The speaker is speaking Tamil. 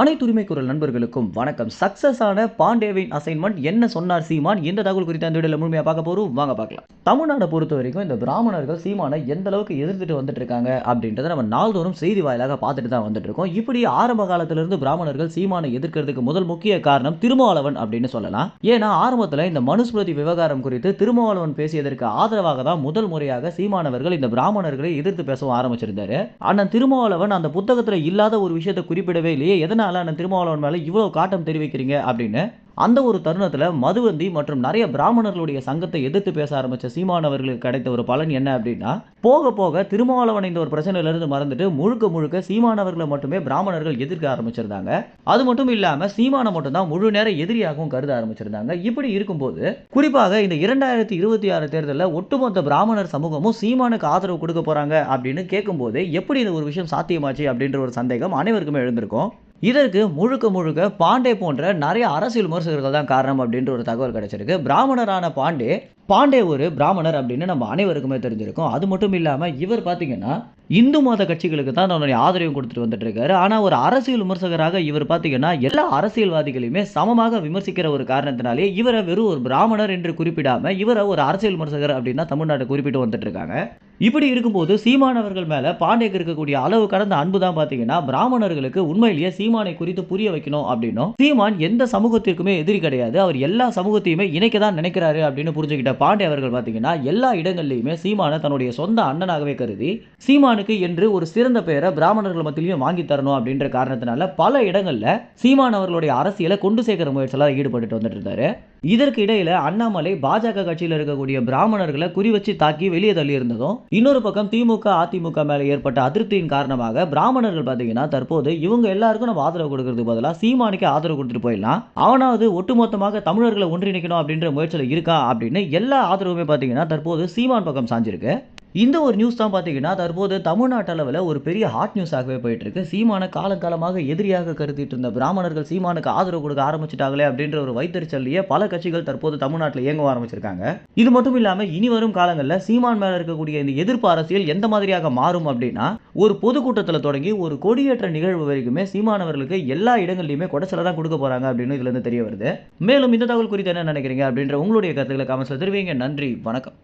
அனைத்து உரிமை குரல் நண்பர்களுக்கும் வணக்கம். சக்சஸ் ஆன பாண்டேவின் அசைன்மெண்ட் என்ன சொன்னார் சீமான்? இந்த தகவல் குறித்த அந்த வீடியோவில் முழுமையாக பார்க்க போகிறோம் வாங்க பார்க்கலாம். தமிழ்நாடை பொறுத்த வரைக்கும் இந்த பிராமணர்கள் சீமானை எந்த அளவுக்கு எதிர்த்துட்டு வந்துட்டு இருக்காங்க அப்படின்றத நம்ம நாள்தோறும் செய்தி வாயிலாக பார்த்துட்டு தான் வந்துட்டு இருக்கோம் இப்படி ஆரம்ப காலத்திலிருந்து பிராமணர்கள் சீமானை எதிர்க்கிறதுக்கு முதல் முக்கிய காரணம் திருமாவளவன் அப்படின்னு சொல்லலாம். ஏன்னா ஆரம்பத்தில் இந்த மனுஸ்மிருதி விவகாரம் குறித்து திருமாவளவன் பேசியதற்கு ஆதரவாக தான் முதல் முறையாக சீமானவர்கள் இந்த பிராமணர்களை எதிர்த்து பேசவும் ஆரம்பிச்சிருந்தாரு. அண்ணன் திருமாவளவன் அந்த புத்தகத்தில் இல்லாத ஒரு விஷயத்தை குறிப்பிடவே இல்லையே. எதனால அண்ணன் திருமாவளவன் மேலே இவ்வளோ காட்டம் தெரிவிக்கிறீங்க அப்படின்னு அந்த ஒரு தருணத்தில் மதுவந்தி மற்றும் நிறைய பிராமணர்களுடைய சங்கத்தை எதிர்த்து பேச ஆரம்பித்த சீமானவர்களுக்கு கிடைத்த ஒரு பலன் என்ன அப்படின்னா போக போக திருமாவளவன் இந்த ஒரு பிரச்சனையிலிருந்து மறந்துட்டு முழுக்க முழுக்க சீமானவர்களை மட்டுமே பிராமணர்கள் எதிர்க்க ஆரம்பிச்சிருந்தாங்க. அது மட்டும் இல்லாமல் சீமானை மட்டும்தான் முழு நேர எதிரியாகவும் கருத ஆரம்பிச்சிருந்தாங்க. இப்படி இருக்கும்போது குறிப்பாக இந்த இரண்டாயிரத்தி இருபத்தி ஆறு தேர்தலில் ஒட்டுமொத்த பிராமணர் சமூகமும் சீமானுக்கு ஆதரவு கொடுக்க போகிறாங்க அப்படின்னு கேட்கும்போது எப்படி இந்த ஒரு விஷயம் சாத்தியமாச்சு அப்படின்ற ஒரு சந்தேகம் அனைவருக்குமே எழுந்திருக்கும். இதற்கு முழுக்க முழுக்க பாண்டே போன்ற நிறைய அரசியல் விமர்சகர்கள் தான் காரணம் அப்படின்ற ஒரு தகவல் கிடைச்சிருக்கு. பிராமணரான பாண்டே பாண்டே ஒரு பிராமணர் அப்படின்னு நம்ம அனைவருக்குமே தெரிஞ்சிருக்கும். அது மட்டும் இல்லாமல் இவர் பார்த்தீங்கன்னா இந்து மத கட்சிகளுக்கு தான் தன்னுடைய ஆதரவு கொடுத்துட்டு வந்துட்டு இருக்காரு. ஆனால் ஒரு அரசியல் விமர்சகராக இவர் பார்த்தீங்கன்னா எல்லா அரசியல்வாதிகளையுமே சமமாக விமர்சிக்கிற ஒரு காரணத்தினாலே இவரை வெறும் ஒரு பிராமணர் என்று குறிப்பிடாம இவரை ஒரு அரசியல் விமர்சகர் அப்படின்னா தமிழ்நாட்டை குறிப்பிட்டு வந்துட்டு இருக்காங்க. இப்படி இருக்கும்போது சீமானவர்கள் மேல பாண்டேக்கு இருக்கக்கூடிய அளவு கடந்த அன்பு தான் பார்த்தீங்கன்னா பிராமணர்களுக்கு உண்மையிலேயே சீமானை குறித்து புரிய வைக்கணும் அப்படின்னும். சீமான் எந்த சமூகத்திற்குமே எதிரி கிடையாது. அவர் எல்லா சமூகத்தையுமே இணைக்க தான் நினைக்கிறாரு அப்படின்னு புரிஞ்சுக்கிட்ட பாண்டே அவர்கள் பார்த்தீங்கன்னா எல்லா இடங்கள்லையுமே சீமானை தன்னுடைய சொந்த அண்ணனாகவே கருதி சீமானுக்கு என்று ஒரு சிறந்த பெயரை பிராமணர்கள் மத்தியிலையும் வாங்கி தரணும் அப்படின்ற காரணத்தினால பல இடங்கள்ல சீமான் அவர்களுடைய அரசியலை கொண்டு சேர்க்கிற முயற்சியெல்லாம் ஈடுபட்டு வந்துட்டு இருந்தாரு. இதற்கு இடையில அண்ணாமலை பாஜக கட்சியில் இருக்கக்கூடிய பிராமணர்களை குறி வச்சு தாக்கி வெளியே தள்ளி இருந்ததும் இன்னொரு பக்கம் திமுக அதிமுக மேல ஏற்பட்ட அதிருப்தியின் காரணமாக பிராமணர்கள் பார்த்தீங்கன்னா தற்போது இவங்க எல்லாருக்கும் நம்ம ஆதரவு கொடுக்கறதுக்கு பதிலாக சீமானுக்கு ஆதரவு கொடுத்துட்டு போயிடலாம். அவனாவது ஒட்டுமொத்தமாக தமிழர்களை ஒன்றிணைக்கணும் அப்படின்ற முயற்சியில் இருக்கா அப்படின்னு எல்லா ஆதரவுமே பார்த்தீங்கன்னா தற்போது சீமான் பக்கம் சாஞ்சிருக்கு. இந்த ஒரு நியூஸ் தான் பார்த்தீங்கன்னா தற்போது தமிழ்நாட்டு அளவில் ஒரு பெரிய ஹாட் நியூஸாகவே போயிட்டு இருக்கு சீமான காலங்காலமாக எதிரியாக கருதிட்டு இருந்த பிராமணர்கள் சீமானுக்கு ஆதரவு கொடுக்க ஆரம்பிச்சிட்டாங்களே அப்படின்ற ஒரு வைத்தறிச்சல்லையே பல கட்சிகள் தற்போது தமிழ்நாட்டில் இயங்க ஆரம்பிச்சிருக்காங்க. இது மட்டும் இல்லாமல் இனி வரும் காலங்களில் சீமான் மேலே இருக்கக்கூடிய இந்த எதிர்ப்பு அரசியல் எந்த மாதிரியாக மாறும் அப்படின்னா ஒரு பொதுக்கூட்டத்தில் தொடங்கி ஒரு கொடியேற்ற நிகழ்வு வரைக்குமே சீமானவர்களுக்கு எல்லா இடங்கள்லையுமே கொடைச்சலை தான் கொடுக்க போறாங்க அப்படின்னு இதுலேருந்து தெரிய வருது. மேலும் இந்த தகவல் குறித்து என்ன நினைக்கிறீங்க அப்படின்ற உங்களுடைய கருத்துக்களை கமெண்ட்ஸில் தெரிவிங்க. நன்றி. வணக்கம்.